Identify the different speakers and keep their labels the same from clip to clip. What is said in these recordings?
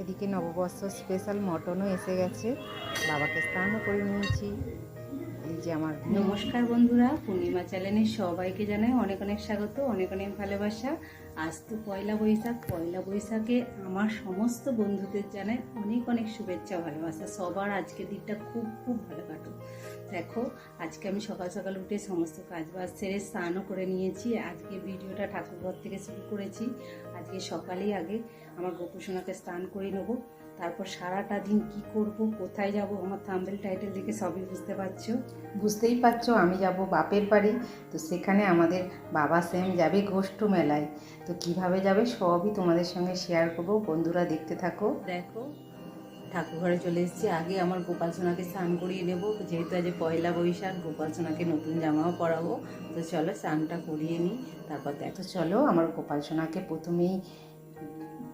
Speaker 1: এদিকে নববর্ষ স্পেশাল মটনও এসে গেছে। বাবাকে স্নানও করে নিয়েছি। যে আমার
Speaker 2: নমস্কার বন্ধুরা, পূর্ণিমা চ্যানেলে সবাইকে জানাই অনেক অনেক স্বাগত, অনেক অনেক ভালোবাসা। আজ তো পয়লা বৈশাখ, পয়লা বৈশাখে আমার সমস্ত বন্ধুদের জানাই অনেক অনেক শুভেচ্ছা ভালোবাসা। সবার আজকের দিনটা খুব খুব ভালো কাটুক। দেখো, আজকে আমি সকাল সকাল উঠে সমস্ত কাজ বাজ সেরে স্নানও করে নিয়েছি। আজকে ভিডিওটা ঠাকুরঘর থেকে শুরু করেছি। আজকে সকালেই আগে আমার গোপুসোনাকে স্নান করে নেব। তারপর সারাটা দিন কি করব কোথায় যাব আমার থাম্বেল টাইটেল দেখে সবই বুঝতে পারছ?
Speaker 1: বুঝতেই পারছ আমি যাব বাপের বাড়ি। তো সেখানে আমাদের বাবা সেম যাবে গোষ্ঠ মেলায়। তো কীভাবে যাবে সবই তোমাদের সঙ্গে শেয়ার করব বন্ধুরা দেখতে থাকো।
Speaker 2: দেখো। ঠাকুর ঘরে চলে এসেছি। আগে আমার গোপাল সোনাকে স্নান করিয়ে নেব। যেহেতু আজ পয়লা বৈশাখ, গোপাল সোনাকে নতুন জামাও পরাবো। তো চলো স্নানটা করিয়ে নিই। তারপর দেখো,
Speaker 1: চলো আমার গোপাল সোনাকে প্রথমেই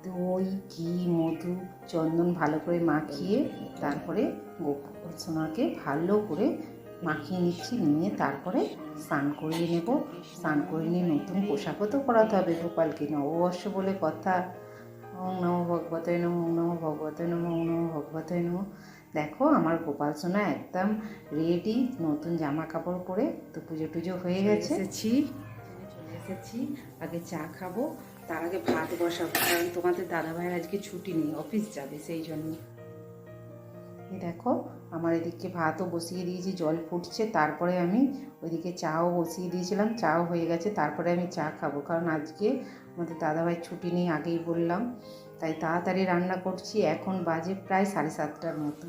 Speaker 1: দই, ঘি, মধু, চন্দন ভালো করে মাখিয়ে তারপরে গোপাল সোনাকে ভালো করে মাখিয়ে নিচ্ছি। নিয়ে তারপরে স্নান করিয়ে নেব। স্নান করে নিয়ে নতুন পোশাকও তো পরাতে হবে গোপালকে। নববর্ষ বলে কথা। ওম নম ভগবতয় নম ওম নম ভগবতয় নম ওম নম ভগবতয় নম। দেখো আমার গোপাল সোনা একদম রেডি নতুন জামা কাপড় পরে তো পুজো টুজো হয়ে গেছে।
Speaker 2: এসেছি। চলে এসেছি। আগে চা খাব তার আগে ভাত বসাবো কারণ তোমাদের দাদাভাইয়ের আজকে ছুটি নেই অফিস যাবে সেই জন্য।
Speaker 1: এই দেখো আমার এদিকে ভাতও বসিয়ে দিয়েছি জল ফুটছে তারপরে আমি ওইদিকে চাও বসিয়ে দিয়েছিলাম চাও হয়ে গেছে তারপরে আমি চা খাব কারণ আজকে আমাদের দাদাভাই ছুটি নেই, আগেই বললাম। তাই তাড়াতাড়ি রান্না করছি, এখন বাজে প্রায় সাড়ে সাতটার মতো।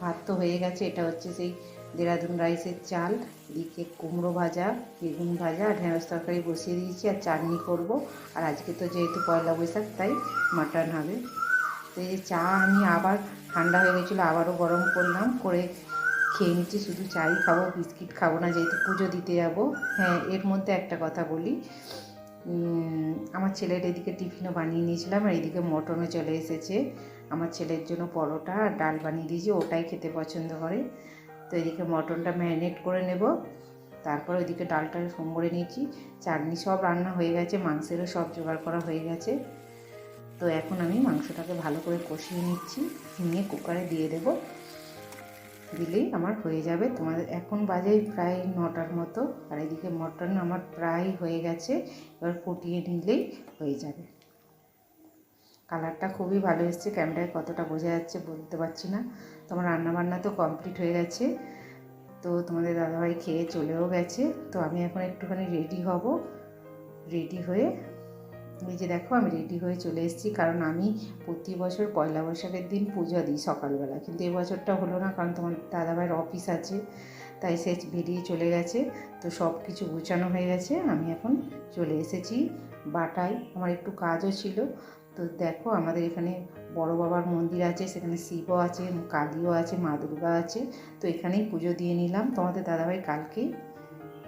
Speaker 1: ভাত তো হয়ে গেছে, এটা হচ্ছে সেই দেরাদুন রাইসের চাল, এদিকে কুমড়ো ভাজা, বেগুন ভাজা, আর ঢেঁড়স তরকারি বসিয়ে দিয়েছি, আর চাটনি করব। আর আজকে তো যেহেতু পয়লা বৈশাখ, তাই মাটন হবে। তো এই চা আমি আবার ঠান্ডা হয়ে গেছিল, আবারও গরম করলাম, করে খেয়ে নিচ্ছি, শুধু চাই খাব, বিস্কিট খাব না, যেহেতু পুজো দিতে যাব। হ্যাঁ এর মধ্যে একটা কথা বলি। আমার ছেলের এদিকে টিফিনও বানিয়ে নিয়েছিলাম, আর এদিকে মটনও চলে এসেছে। আমার ছেলের জন্য পরোটা আর ডাল বানিয়ে দিয়েছি, ওটাই খেতে পছন্দ করে। তো এদিকে মটনটা ম্যারিনেট করে নেব, তারপর ওইদিকে ডালটা সোমবারে নিয়েছি। চাটনি সব রান্না হয়ে গেছে, মাংসেরও সব জোগাড় করা হয়ে গেছে। তো এখন আমি মাংসটাকে ভালো করে কষিয়ে নিচ্ছি নিয়ে কুকারে দিয়ে দেব। দিলেই আমার হয়ে যাবে। তোমাদের এখন বাজে প্রায় নটার মতো। আর এদিকে মটন আমার প্রায় হয়ে গেছে। এবার ফুটিয়ে নিলেই হয়ে যাবে। কালারটা খুবই ভালো এসছে। ক্যামেরায় কতটা বোঝা যাচ্ছে বলতে পারছি না। তোমার রান্নাবান্না তো কমপ্লিট হয়ে গেছে। তো তোমাদের দাদাভাই খেয়ে চলেও গেছে। তো আমি এখন একটুখানি রেডি হব। রেডি হয়ে এই যে দেখো, আমি রেডি হয়ে চলে এসেছি। কারণ আমি প্রতি বছর পয়লা বৈশাখের দিন পুজো দিই সকালবেলা। কিন্তু এবছরটা হলো না, কারণ তোমার দাদাভাইয়ের অফিস আছে। তাই সে বেরিয়ে চলে গেছে। তো সব কিছু গুছানো হয়ে গেছে। আমি এখন চলে এসেছি বাটায়। আমার একটু কাজও ছিল। তো দেখো, আমাদের এখানে বড় বাবার মন্দির আছে, সেখানে শিবও আছে, কালীও আছে, মা দুর্গা আছে। তো এখানেই পুজো দিয়ে নিলাম। তোমাদের দাদাভাই কালকেই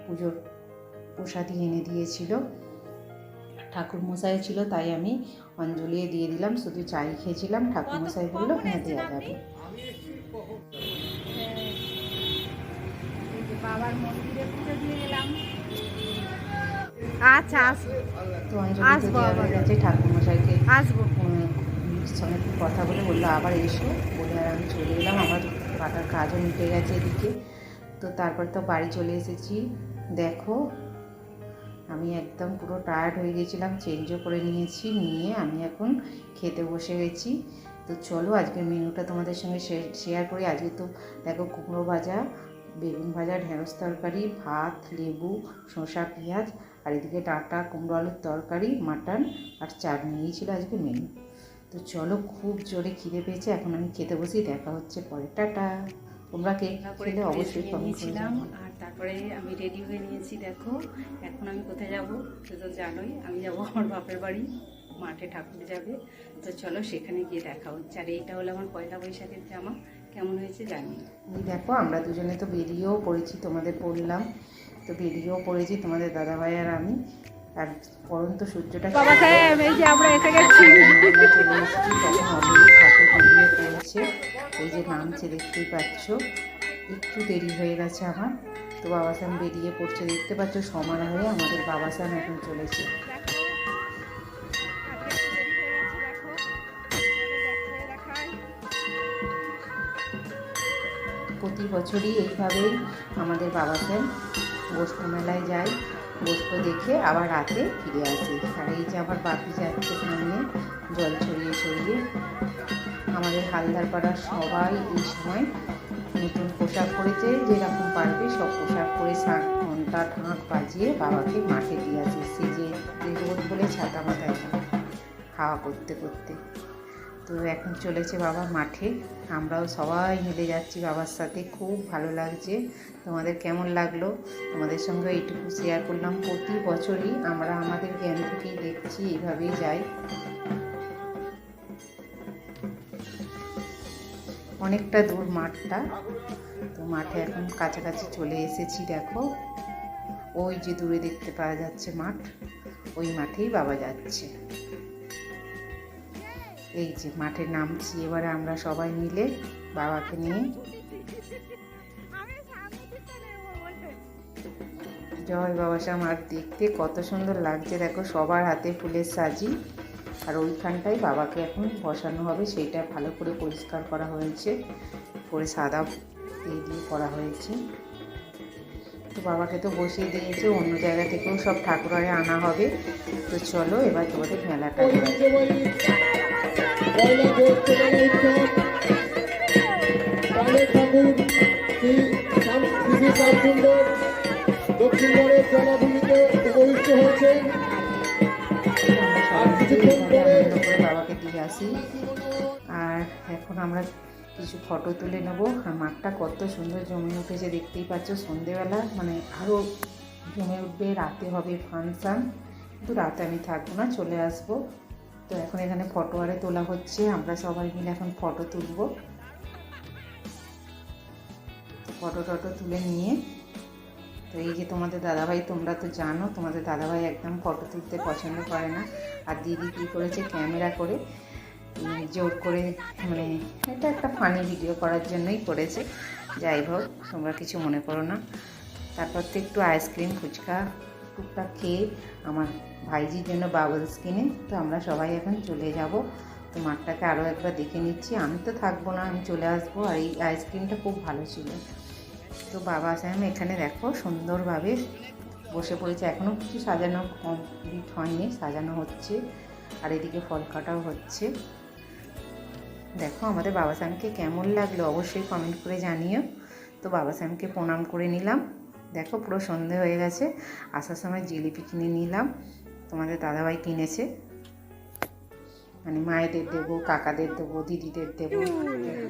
Speaker 1: পুজোর প্রসাদি এনে দিয়েছিল। ঠাকুর মশাই ছিল তাই আমি অঞ্জলি দিয়ে দিলাম শুধু চাই খেয়েছিলাম ঠাকুর মশাই বলল হ্যাঁ দেওয়া যাবে।
Speaker 2: বাবার মন্দিরে পুজো দিয়ে গেলাম
Speaker 3: আচ্ছা
Speaker 1: তো অঞ্জলি
Speaker 3: আসব
Speaker 1: দেওয়া
Speaker 3: আবার।
Speaker 1: গেছে ঠাকুর মশাইকে
Speaker 3: আসব।
Speaker 1: সঙ্গে একটু কথা বলে বলল আবার এসো। বলে আর আমি চলে এলাম আমার কাটার কাজও মিটে গেছে এদিকে। তো তারপর তো বাড়ি চলে এসেছি। দেখো আমি একদম পুরো টায়ার্ড হয়ে গেছিলাম চেঞ্জও করে নিয়েছি নিয়ে আমি এখন খেতে বসে গেছি। তো চলো আজকের মেনুটা তোমাদের সঙ্গে শেয়ার করি। আজকে তো দেখো কুমড়ো ভাজা বেগুন ভাজা ঢেঁড়স তরকারি ভাত লেবু শসা পেঁয়াজ আর এদিকে ডাঁটা কুমড়ো আলুর তরকারি মাটন আর চাটনি এই ছিল আজকে মেনু তো চলো খুব জোরে খিদে পেয়েছে এখন আমি খেতে বসি দেখা হচ্ছে পরে। টাটা! তোমরা কেক
Speaker 2: না
Speaker 1: করে অবশ্যই কমেন্ট করে
Speaker 2: আর তারপরে আমি রেডি হয়ে নিয়েছি দেখো। এখন আমি কোথায় যাব? সে তো জানোই আমি যাব আমার বাপের বাড়ি মাঠে ঠাকুর যাবে। তো চলো সেখানে গিয়ে দেখা হচ্ছে। আর এইটা হলো আমার পয়লা বৈশাখের জামা। কেমন হয়েছে জানি
Speaker 1: দেখো আমরা দুজনে তো বেরিয়েও পড়েছি তোমাদের পড়লাম তো বেরিয়েও পড়েছি তোমাদের দাদাভাই আর আমি। আর পরন্ত সূর্যটা
Speaker 3: বাবা সাহেব এই যে আমরা এসে গেছি।
Speaker 1: এই যে নামছে দেখতেই পাচ্ছ। একটু দেরি হয়ে গেছে আমার। তো বাবা শ্যাম বেরিয়ে পড়ছে। দেখতে পাচ্ছ সমান হয়ে আমাদের বাবা শ্যাম এখন চলেছে। প্রতি বছরই এইভাবেই আমাদের বাবা শ্যাম গোষ্ঠ মেলায় যায়, গোষ্ঠ দেখে আবার রাতে ফিরে আসে। আর এই যে আবার বাপি যাচ্ছে সামনে, জল ছড়িয়ে ছড়িয়ে, আমাদের হালদার পাড়ার সবাই এই সময় নতুন পোশাক পরেছে, যেরকম পারবে সব পোশাক পরে ঘণ্টা ঢাক বাজিয়ে বাবাকে মাঠে দিয়ে আসে সে যে রোদ বলে ছাতা মাথায় না হাওয়া করতে করতে। তো এখন চলেছে বাবা মাঠে। আমরাও সবাই মিলে যাচ্ছি বাবার সাথে। খুব ভালো লাগছে। তোমাদের কেমন লাগল? তোমাদের সঙ্গে এইটুকু শেয়ার করলাম। প্রতি বছরই আমরা আমাদের জ্ঞান থেকেই দেখছি, এইভাবেই যাই। অনেকটা দূর মাঠটা। তো মাঠে এখন কাছাকাছি চলে এসেছি, দেখো। ওই যে দূরে দেখতে পাওয়া যাচ্ছে মাঠ, ওই মাঠেই বাবা যাচ্ছে। এই যে মাঠে নামছি, এবারে আমরা সবাই মিলে বাবাকে নিয়ে জয় বাবা শ্যাম আর দেখতে কত সুন্দর লাগছে, দেখো সবার হাতে ফুলের সাজি। আর ওইখানটায় বাবাকে এখন বসানো হবে, সেইটা ভালো করে পরিষ্কার করা হয়েছে করে সাদা দিয়ে দিয়ে করা হয়েছে। তো বাবাকে তো বসিয়ে দিয়েছে, অন্য জায়গা থেকেও সব ঠাকুরারে আনা হবে। তো চলো এবার তোমাদের মেলাটা।
Speaker 4: পয়লা জ্যৈষ্ঠ মেলা উৎসব কালে ঠাকুর শ্রী শ্যাম- শ্রী শ্যামসুন্দর দক্ষিণবঙ্গের জলাভূমিতে উপবিষ্ট হয়েছেন
Speaker 1: বাবাকে দিয়ে আসি। আর এখন আমরা কিছু ফটো তুলে নেব। আর মাঠটা কত সুন্দর জমে উঠেছে, দেখতেই পাচ্ছ। সন্ধেবেলা মানে আরও জমে উঠবে, রাতে হবে ফাংশান কিন্তু রাতে আমি থাকব না, চলে আসব। তো এখন এখানে ফটো আরে তোলা হচ্ছে। আমরা সবাই মিলে এখন ফটো তুলব। ফটো টটো তুলে নিয়ে তো এই যে তোমাদের দাদাভাই, তোমরা তো জানো, তোমাদের দাদাভাই একদম ফটো তুলতে পছন্দ করে না। আর দিদি কী করেছে ক্যামেরা করে জোর করে মানে এটা একটা ফানি ভিডিও করার জন্যই করেছে। যাই হোক, তোমরা কিছু মনে করো না। তারপর তো একটু আইসক্রিম ফুচকা, টুকটাক খেয়ে আমার ভাইজির জন্য বাবলস কিনে, তো আমরা সবাই এখন চলে যাব। তো মাঠটাকে আরও একবার দেখে নিচ্ছি। আমি তো থাকব না, আমি চলে আসব। আর এই আইসক্রিমটা খুব ভালো ছিল। তো বাবা শ্যাম এখানে দেখো, সুন্দরভাবে বসে পড়েছে। এখনও কিছু সাজানো কমপ্লিট হয়নি, সাজানো হচ্ছে। আর এদিকে ফল কাটাও হচ্ছে। দেখো আমাদের বাবা স্যামকে কেমন লাগল অবশ্যই কমেন্ট করে জানিও। তো বাবা স্যামকে প্রণাম করে নিলাম। দেখো পুরো সন্ধে হয়ে গেছে। আসার সময় জিলিপি কিনে নিলাম। তোমাদের দাদাভাই কিনেছে। মানে মায়েদের দেবো কাকাদের দেবো দিদিদের দেবো।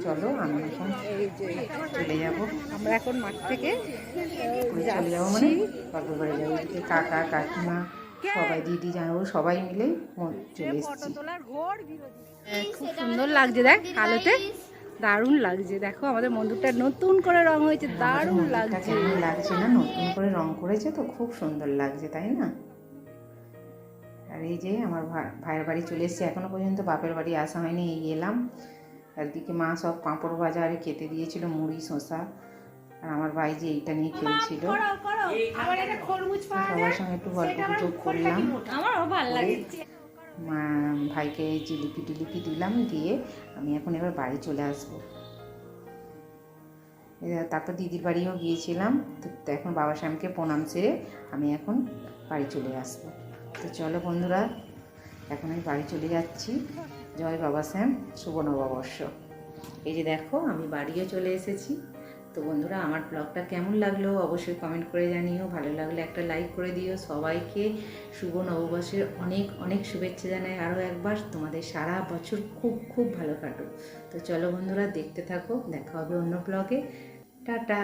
Speaker 1: চলো আমি এখন চলে যাব।
Speaker 3: আমরা এখন মাঠ থেকে
Speaker 1: চলে যাব মানে বাপের বাড়ি যাব এদিকে কাকা কাকিমা সবাই দিদি জানাব সবাই মিলে চলে এসেছি।
Speaker 3: খুব সুন্দর লাগছে দেখ আলোতে দারুণ লাগছে। দেখো আমাদের মন্দিরটা নতুন করে রং হয়েছে দারুণ লাগছে।
Speaker 1: লাগছে না? নতুন করে রং করেছে তো খুব সুন্দর লাগছে তাই না? আর এই যে আমার ভাইয়ের বাড়ি চলে এসেছি এখনও পর্যন্ত বাপের বাড়ি আসা হয়নি এই এলাম। একদিকে মা সব পাঁপড় ভাজা আর খেতে দিয়েছিল মুড়ি শশা আর আমার ভাই যে এইটা নিয়ে খেলছিল। সবার সঙ্গে একটু গল্প গুজব করলাম। ভাইকে জিলিপি টিলিপি দিলাম দিয়ে আমি এখন এবার বাড়ি চলে আসব। এবার তারপর দিদির বাড়িও গিয়েছিলাম তো তো এখন বাবা শ্যামকে প্রণাম সেরে আমি এখন বাড়ি চলে আসব। তো চলো বন্ধুরা, এখন আমি বাড়ি চলে যাচ্ছি। জয় বাবা শ্যাম, শুভ নববর্ষ। এই যে দেখো, আমি বাড়িও চলে এসেছি। তো বন্ধুরা, আমার ব্লগটা কেমন লাগল অবশ্যই কমেন্ট করে জানিও। ভালো লাগলে একটা লাইক করে দিও। সবাইকে শুভ নববর্ষের অনেক অনেক শুভেচ্ছা জানাই। আরও একবার তোমাদের সারা বছর খুব খুব ভালো কাটুক। তো চলো বন্ধুরা, দেখতে থাকো। দেখা হবে অন্য ব্লগে। টাটা।